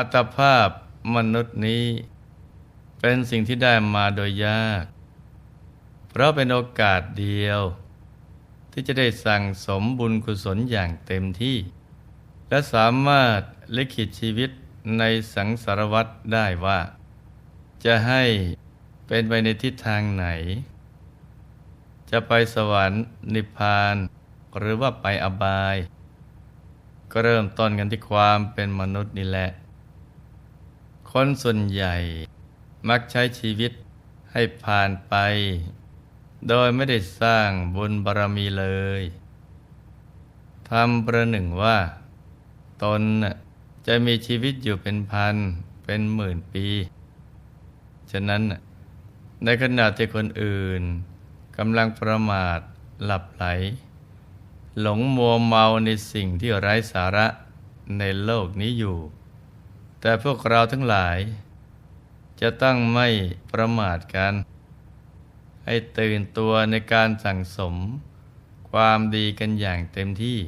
อัตภาพมนุษย์นี้ เป็นสิ่งที่ได้มาโดยยาก เพราะเป็นโอกาสเดียว ที่จะได้สั่งสมบุญกุศลอย่างเต็มที่ และสามารถลิขิตชีวิตในสังสารวัตรได้ว่า จะให้เป็นไปในทิศทางไหน จะไปสวรรค์ นิพพาน หรือว่าไปอบาย ก็เริ่มต้นกันที่ความเป็นมนุษย์นี่แหละ คนส่วนใหญ่มักใช้ชีวิตให้ผ่านไป โดยไม่ได้สร้างบุญบารมีเลยทำประหนึ่งว่า ตนจะมีชีวิตอยู่เป็นพัน เป็นหมื่นปี ฉะนั้นในขณะที่คนอื่นกำลังประมาทหลับไหล หลงมัวเมาในสิ่งที่ไร้สาระในโลกนี้อยู่ แต่พวกเราทั้งหลาย จะต้องไม่ประมาทกัน ให้ตื่นตัวในการสั่งสม ความดีกันอย่างเต็มที่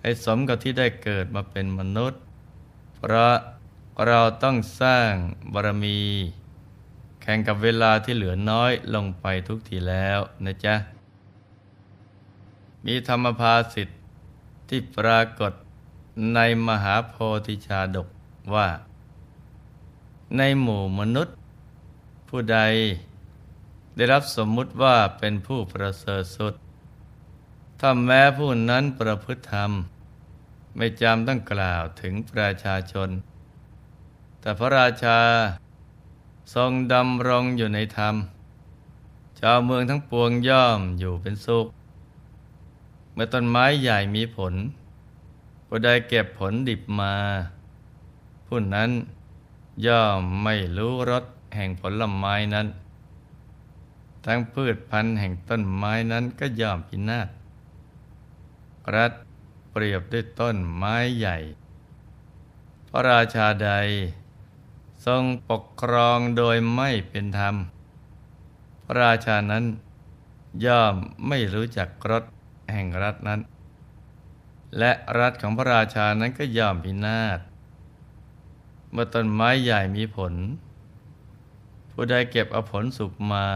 ให้สมกับที่ได้เกิดมาเป็นมนุษย์ เพราะเราต้องสร้างบารมี แข่งกับเวลาที่เหลือน้อยลงไปทุกทีแล้วนะจ๊ะ มีธรรมภาสิทธิ์ที่ปรากฏในมหาโพธิชาดก ว่า ในหมู่มนุษย์ ผู้ใดได้รับสมมุติว่าเป็นผู้ประเสริฐสุด ถ้าแม้ผู้นั้นประพฤติธรรม ไม่จำต้องกล่าวถึงประชาชน แต่พระราชาทรงดำรงอยู่ในธรรม ชาวเมืองทั้งปวงย่อมอยู่เป็นสุข เมื่อต้นไม้ใหญ่มีผลผู้ใดเก็บผลดิบมา ผู้นั้น ย่อมไม่รู้รสแห่งผลไม้นั้น ทั้งพืชพันธุ์แห่งต้นไม้นั้นก็ย่อมพินาศรัฐเปรียบด้วยต้นไม้ใหญ่ พระราชาใด ทรงปกครองโดยไม่เป็นธรรม พระราชานั้น ย่อมไม่รู้จักรสแห่งรัฐนั้น และรัฐของพระราชานั้นก็ย่อมพินาศ เมื่อต้นไม้ใหญ่มีผล ผู้ใดเก็บเอาผลสุกมา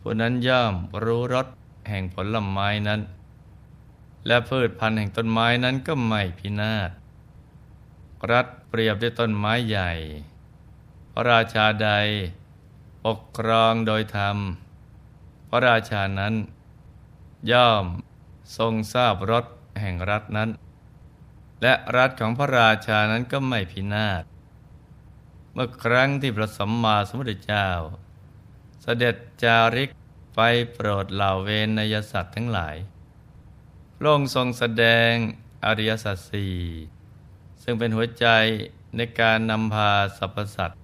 ผู้นั้นย่อมรู้รสแห่งผลไม้นั้น และพืชพันธุ์แห่งต้นไม้นั้นก็ไม่พินาศรัฐเปรียบด้วยต้นไม้ใหญ่ พระราชาใด ปกครองโดยธรรม พระราชานั้น ย่อมทรงทราบรสแห่งรัฐนั้น และรัฐของพระราชานั้นก็ไม่พินาศ เมื่อครั้งที่พระสัมมาสัมพุทธเจ้า เสด็จจาริกไปโปรดเหล่าเวนยสัตว์ทั้งหลาย พระองค์ทรงแสดงอริยสัจสี่ซึ่งเป็นหัวใจในการนำพาสรรพสัตว์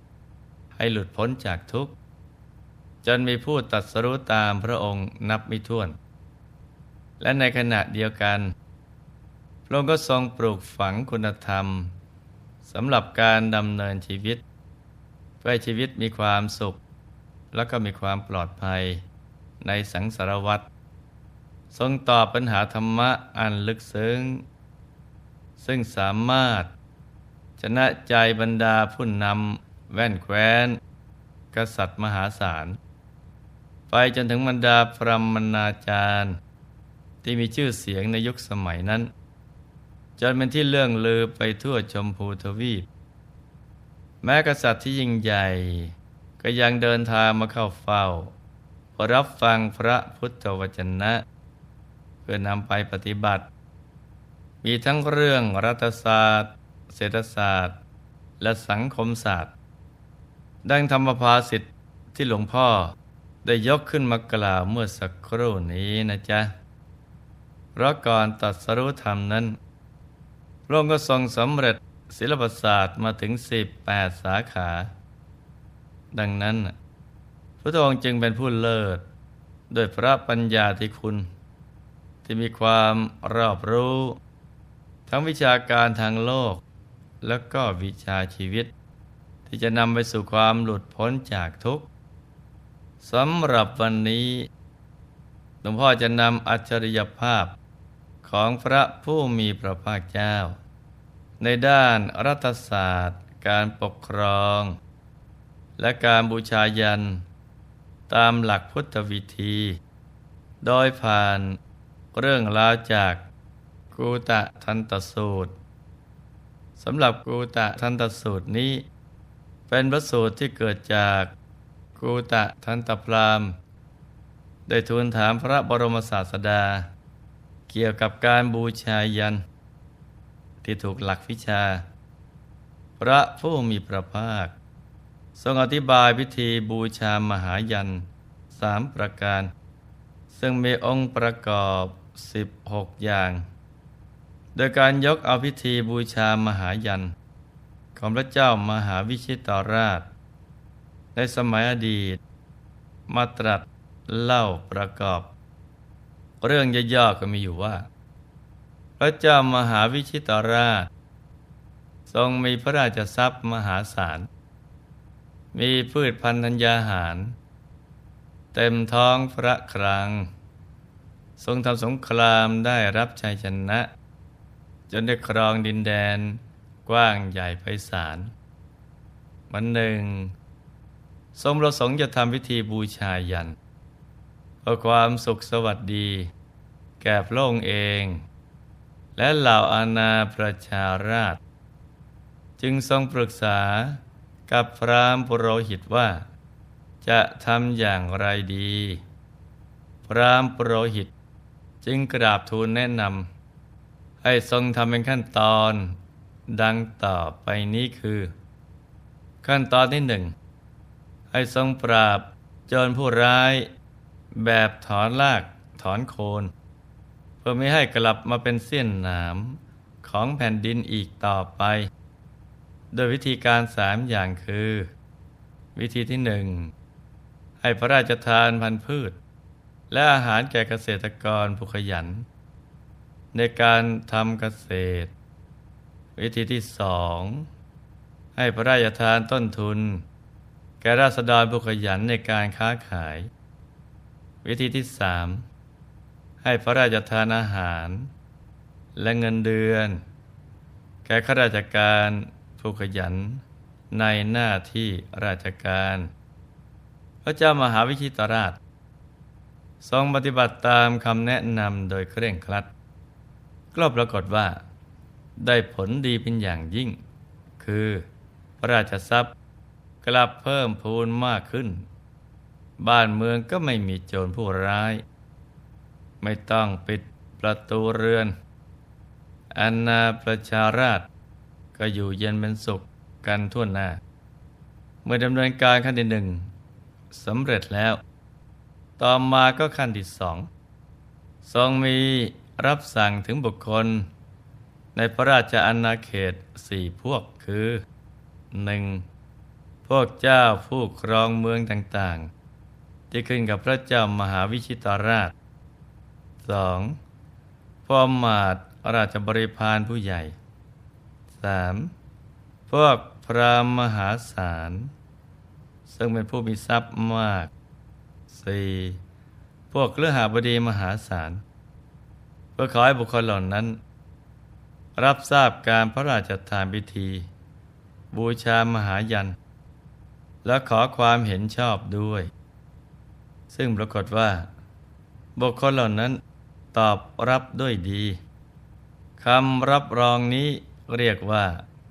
ให้หลุดพ้นจากทุกข์ จนมีผู้ตัดสรู้ตามพระองค์นับไม่ถ้วน และในขณะเดียวกัน พระองค์ก็ทรงปลูกฝังคุณธรรมสำหรับการดำเนินชีวิต เพื่อให้ชีวิตมีความสุข แล้วก็มีความปลอดภัยในสังสารวัฏทรงตอบปัญหาธรรมะอันลึกซึ้ง ซึ่งสามารถชนะใจบรรดาผู้นำแว่นแคว้น กษัตริย์มหาศาล ไปจนถึงบรรดาพรหมนาจารย์ ที่มีชื่อเสียงในยุคสมัยนั้น จนเป็นที่เรื่องลือไปทั่วชมพูทวีป แม้กษัตริย์ที่ยิ่งใหญ่ ก็ยังเดินทางมาเข้าเฝ้ารับฟังพระพุทธวจนะ เพื่อนำไปปฏิบัติ มีทั้งเรื่องรัฐศาสตร์ เศรษฐศาสตร์ และสังคมศาสตร์ ดังธรรมภาสิทธิ์ที่หลวงพ่อได้ยกขึ้นมากล่าวเมื่อสักครู่นี้นะจ๊ะ เพราะก่อนตัดสรุธรรมนั้นพระองค์ก็ทรงสำเร็จ ศิลปศาสตร์มาถึง 18 สาขา ดังนั้น พระองค์จึงเป็นผู้เลิศโดยพระปัญญาที่คุณ ที่มีความรอบรู้ ทั้งวิชาการทางโลก แล้วก็วิชาชีวิต ที่จะนำไปสู่ความหลุดพ้นจากทุกข์สำหรับวันนี้หลวงพ่อจะนำอัจฉริยภาพของพระผู้มีพระภาคเจ้า ในด้านรัฐศาสตร์ การปกครอง และการบูชายัน ตามหลักพุทธวิธี โดยผ่านเรื่องราวจากกูตะทันตสูตรสำหรับกูตะทันตสูตรนี้ เป็นพระสูตรที่เกิดจากกูตะทันตพรามได้ทูลถามพระบรมศาสดา เกี่ยวกับการบูชายัน ที่ถูกหลักวิชา พระผู้มีพระภาค ทรงอธิบายพิธีบูชามหายันสามประการ ซึ่งมีองค์ประกอบ 16 อย่าง โดยการยกเอาพิธีบูชามหายัน ของพระเจ้ามหาวิชิตราช ในสมัยอดีต มาตรัสเล่าประกอบ เรื่องย่อๆก็มีอยู่ว่า พระเจ้ามหาวิชิตราช ทรงมีพระราชทรัพย์มหาศาล มีพืชพันธัญญาหาร เต็มท้องพระครัง ทรงทำสงครามได้รับชัยชนะ จนได้ครองดินแดนกว้างใหญ่ไพศาลวันหนึ่ง ทรงประสงค์จะทำพิธีบูชายันเพื่อความสุขสวัสดี แก่พระองค์เอง และเหล่าอาณาประชาราช จึงทรงปรึกษากับพรามปุโรหิตว่า จะทำอย่างไรดี พรามปุโรหิตจึงกราบทูลแนะนำให้ทรงทำเป็นขั้นตอนดังต่อไปนี้คือ ขั้นตอนที่หนึ่งให้ทรงปราบโจรผู้ร้าย แบบถอนรากถอนโคน เพื่อไม่ให้กลับมาเป็นเสี้ยนหนามของแผ่นดินอีกต่อไป โดยวิธีการสามอย่างคือ วิธีที่หนึ่งให้พระราชทานพันธุ์พืช และอาหารแก่เกษตรกรผู้ขยัน ในการทำเกษตร วิธีที่สองให้พระราชทานต้นทุน แก่ราษฎรผู้ขยันในการค้าขาย วิธีที่สาม ให้พระราชทานอาหาร และเงินเดือน แก่ข้าราชการผู้ขยันในหน้าที่ราชการ พระเจ้ามหาวิชิตราช ทรงปฏิบัติตามคำแนะนำโดยเคร่งครัดก็ปรากฏว่า ได้ผลดีเป็นอย่างยิ่ง คือพระราชทรัพย์กลับเพิ่มพูนมากขึ้น บ้านเมืองก็ไม่มีโจรผู้ร้าย ไม่ต้องปิดประตูเรือนอันนาประชาราช ก็อยู่เย็นเป็นสุขกันทั่วหน้า เมื่อดำเนินการขั้นที่หนึ่งสำเร็จแล้ว ต่อมาก็ขั้นที่สองทรงมีรับสั่งถึงบุคคล ในพระราชอาณาเขตสี่พวกคือหนึ่งพวกเจ้าผู้ครองเมืองต่างๆ ที่ขึ้นกับพระเจ้ามหาวิชิตาราช 2. พ่อมาดราชบริพารผู้ใหญ่ 3. พวกพรามมหาศาล ซึ่งเป็นผู้มีทรัพย์มาก 4. พวกเลือหาบดีมหาศาล เพื่อขอให้บุคคลเหล่านั้น รับทราบการพระราชทานพิธี บูชามหายัน และขอความเห็นชอบด้วย ซึ่งปรากฏว่า บุคคลเหล่านั้น ตอบรับด้วยดีคำรับรองนี้เรียกว่า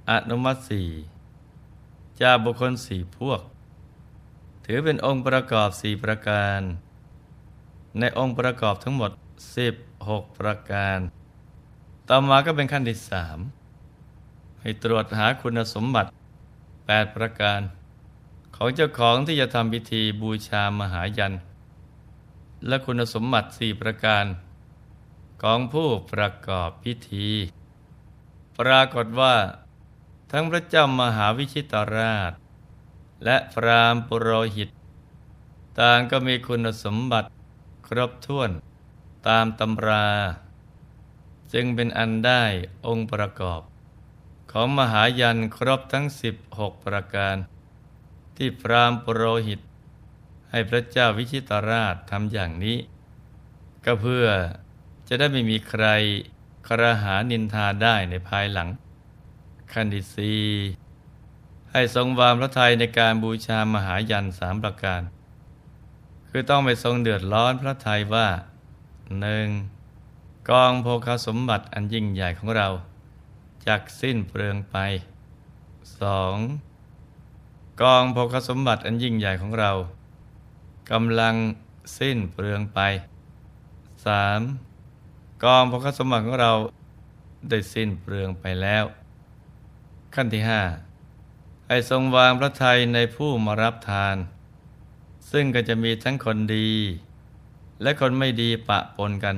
อนุมัติสี่จากบุคคลสี่พวก ถือเป็นองค์ประกอบสี่ประการ ในองค์ประกอบทั้งหมด 16 ประการ ต่อมาก็เป็นขั้นที่สามให้ตรวจหาคุณสมบัติ 8 ประการ ของเจ้าของที่จะทำพิธีบูชามหายัน และคุณสมบัติสี่ประการ ของผู้ประกอบพิธี ปรากฏว่า ทั้งพระเจ้ามหาวิชิตราช และพรามปุโรหิต ต่างก็มีคุณสมบัติครบถ้วนตามตำรา จึงเป็นอันได้องค์ประกอบ ของมหายันครบทั้ง 16 ประการ ที่พรามปุโรหิต ให้พระเจ้าวิชิตราชทำอย่างนี้ ก็เพื่อ จะได้ไม่มีใครครหานินทาได้ในภายหลังขั้นที่สีให้ทรงวางพระทัยในการบูชามหายันสามประการ คือต้องไม่ทรงเดือดร้อนพระทัยว่าหนึ่งกองโภคสมบัติอันยิ่งใหญ่ของเราจากสิ้นเปลืองไปสองกองโภคสมบัติอันยิ่งใหญ่ของเรากำลังสิ้นเปลืองไปสาม กองโภคสมบัติของเราได้สิ้นเปลืองไปแล้ว ขั้นที่ห้าให้ทรงวางพระทัยในผู้มารับทาน ซึ่งก็จะมีทั้งคนดี และคนไม่ดีปะปนกัน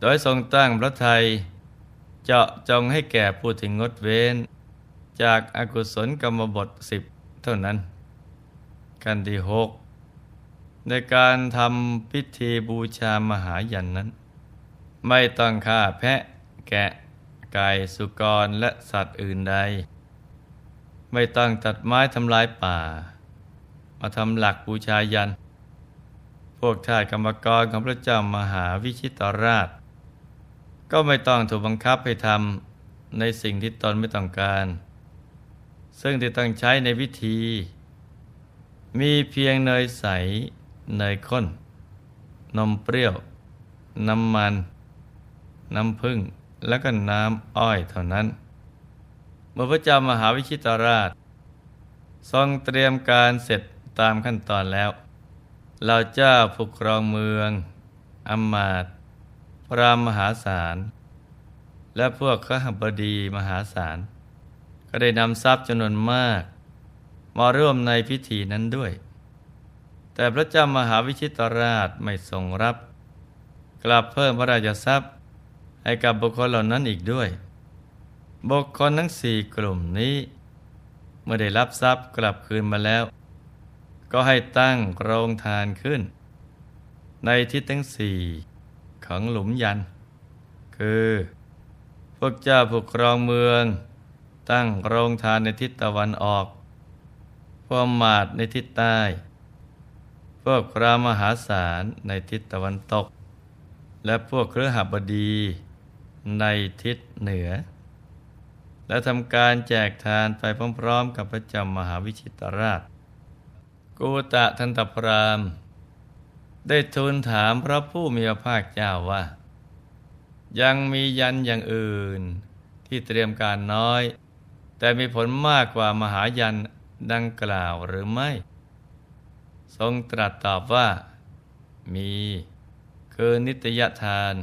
โดยทรงตั้งพระทัยเจาะจงให้แก่ผู้ที่งดเว้น จากอากุศลกรรมบทสิบเท่านั้นกันที่หกในการทำพิธีบูชามหายันนั้น ไม่ต้องฆ่าแพะ แกะ ไก่สุกรและสัตว์อื่นใด ไม่ต้องตัดไม้ทำลายป่า มาทำหลักบูชายัน พวกทาสกรรมกรของพระเจ้ามหาวิชิตราช ก็ไม่ต้องถูกบังคับให้ทำในสิ่งที่ตนไม่ต้องการ ซึ่งที่ต้องใช้ในวิธี มีเพียงเนยใส เนยข้น นมเปรี้ยว น้ำมัน น้ำผึ้งแล้วก็น้ำอ้อยเท่านั้น เมื่อพระเจ้ามหาวิชิตราช ทรงเตรียมการเสร็จตามขั้นตอนแล้วเราเจ้าผูกครองเมืองอำมาตย์พระมหาศาล และพวกขหบดีมหาศาล ก็ได้นำทรัพย์จำนวนมาก มาร่วมในพิธีนั้นด้วย แต่พระเจ้ามหาวิชิตราชไม่ทรงรับ กลับเพิ่มพระราชทรัพย์ ให้กับบุคคลเหล่านั้นอีกด้วย บุคคลทั้งสี่กลุ่มนี้ เมื่อได้รับทรัพย์กลับคืนมาแล้ว ก็ให้ตั้งโรงทานขึ้น ในทิศทั้งสี่ของหลุมยัน คือ พวกเจ้าผูกครองเมือง ตั้งโรงทานในทิศตะวันออกพวกมาดในทิศใต้ พวกพระมหาศาลในทิศตะวันตก และพวกเครือหบดี ในทิศเหนือ และทำการแจกทานไปพร้อมๆ กับพระจ้ามหาวิชิตราช กูตะทันตพราม ได้ทูลถามพระผู้มีพระภาคเจ้าว่า ยังมียันอย่างอื่นที่เตรียมการน้อย แต่มีผลมากกว่ามหายันดังกล่าวหรือไม่ ทรงตรัสตอบว่า มี คือนิตยทาน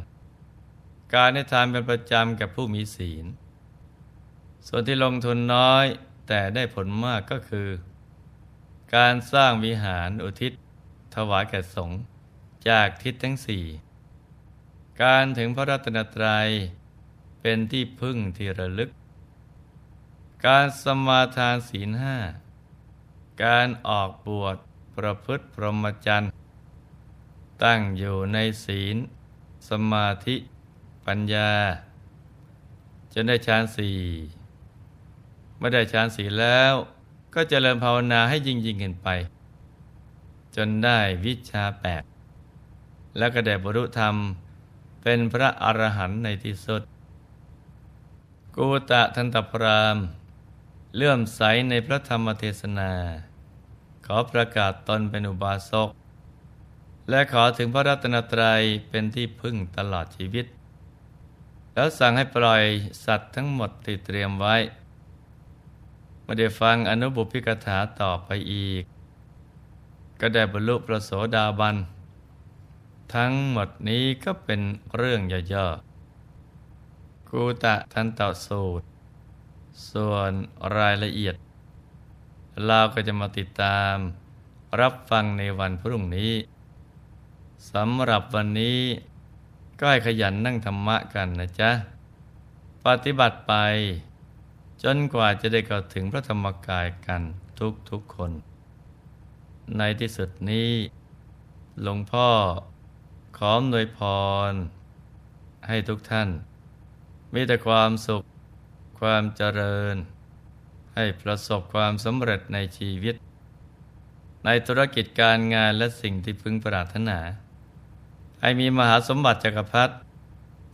การให้ทานเป็นประจำกับผู้มีศีล ส่วนที่ลงทุนน้อยแต่ได้ผลมากก็คือ การสร้างวิหารอุทิศ ถวายแก่สงฆ์จากทิศทั้งสี่ การถึงพระรัตนตรัยเป็นที่พึ่งที่ระลึก การสมาทานศีลห้า การออกบวชประพฤติพรหมจรรย์ ตั้งอยู่ในศีล สมาธิ ปัญญา จนได้ฌานสี่เมื่อได้ฌานสี่แล้วก็จเจริญภาวนาให้ยิ่งยิ่งขึ้นไป จนได้วิชาแปดแล้วก็ได้บรรลุธรรมเป็นพระอรหันต์ในที่สุด กูตะทันตพรามเลื่อมใสในพระธรรมเทศนา ขอประกาศตนเป็นอุบาสกและขอถึงพระรัตนตรัยเป็นที่พึ่งตลอดชีวิต แล้วสั่งให้ปล่อยสัตว์ทั้งหมดที่เตรียมไว้ม่ได้ฟังอนุบุพิกถาต่อไปอีก ก็ได้บรรลุประโสดาบัน ทั้งหมดนี้ก็เป็นเรื่องย่อๆกูตะทันตสูตร ส่วนรายละเอียด เราก็จะมาติดตามรับฟังในวันพรุ่งนี้สำหรับวันนี้ ก็ให้ขยันนั่งธรรมะกันนะจ๊ะ ปฏิบัติไป จนกว่าจะได้เข้าถึงพระธรรมกายกันทุกทุกคน ในที่สุดนี้ หลวงพ่อขออวยพร ให้ทุกท่าน มีแต่ความสุข ความเจริญ ให้ประสบความสำเร็จในชีวิต ในธุรกิจการงานและสิ่งที่พึงปรารถนา ให้มีมหาสมบัติจักรพรรดิ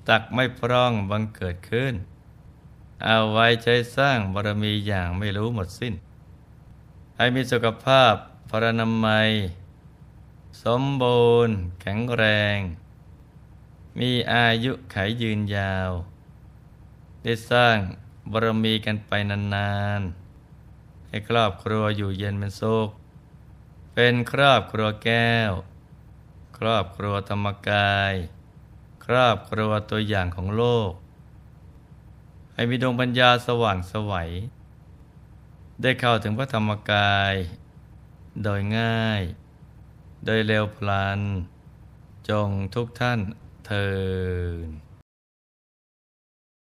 ตักไม่พร่องบังเกิดขึ้น เอาไว้ใช้สร้างบารมีอย่างไม่รู้หมดสิ้นให้มีสุขภาพพรรณนามัย สมบูรณ์ แข็งแรง มีอายุไขยืนยาว ได้สร้างบารมีกันไปนานๆ ให้ครอบครัวอยู่เย็นเป็นสุขเป็นครอบครัวแก้ว ครอบครัวธรรมกาย ครอบครัวตัวอย่างของโลก ให้มีดวงปัญญาสว่างสวัย ได้เข้าถึงพระธรรมกาย โดยง่าย โดยเร็วพลัน จงทุกท่านเทิน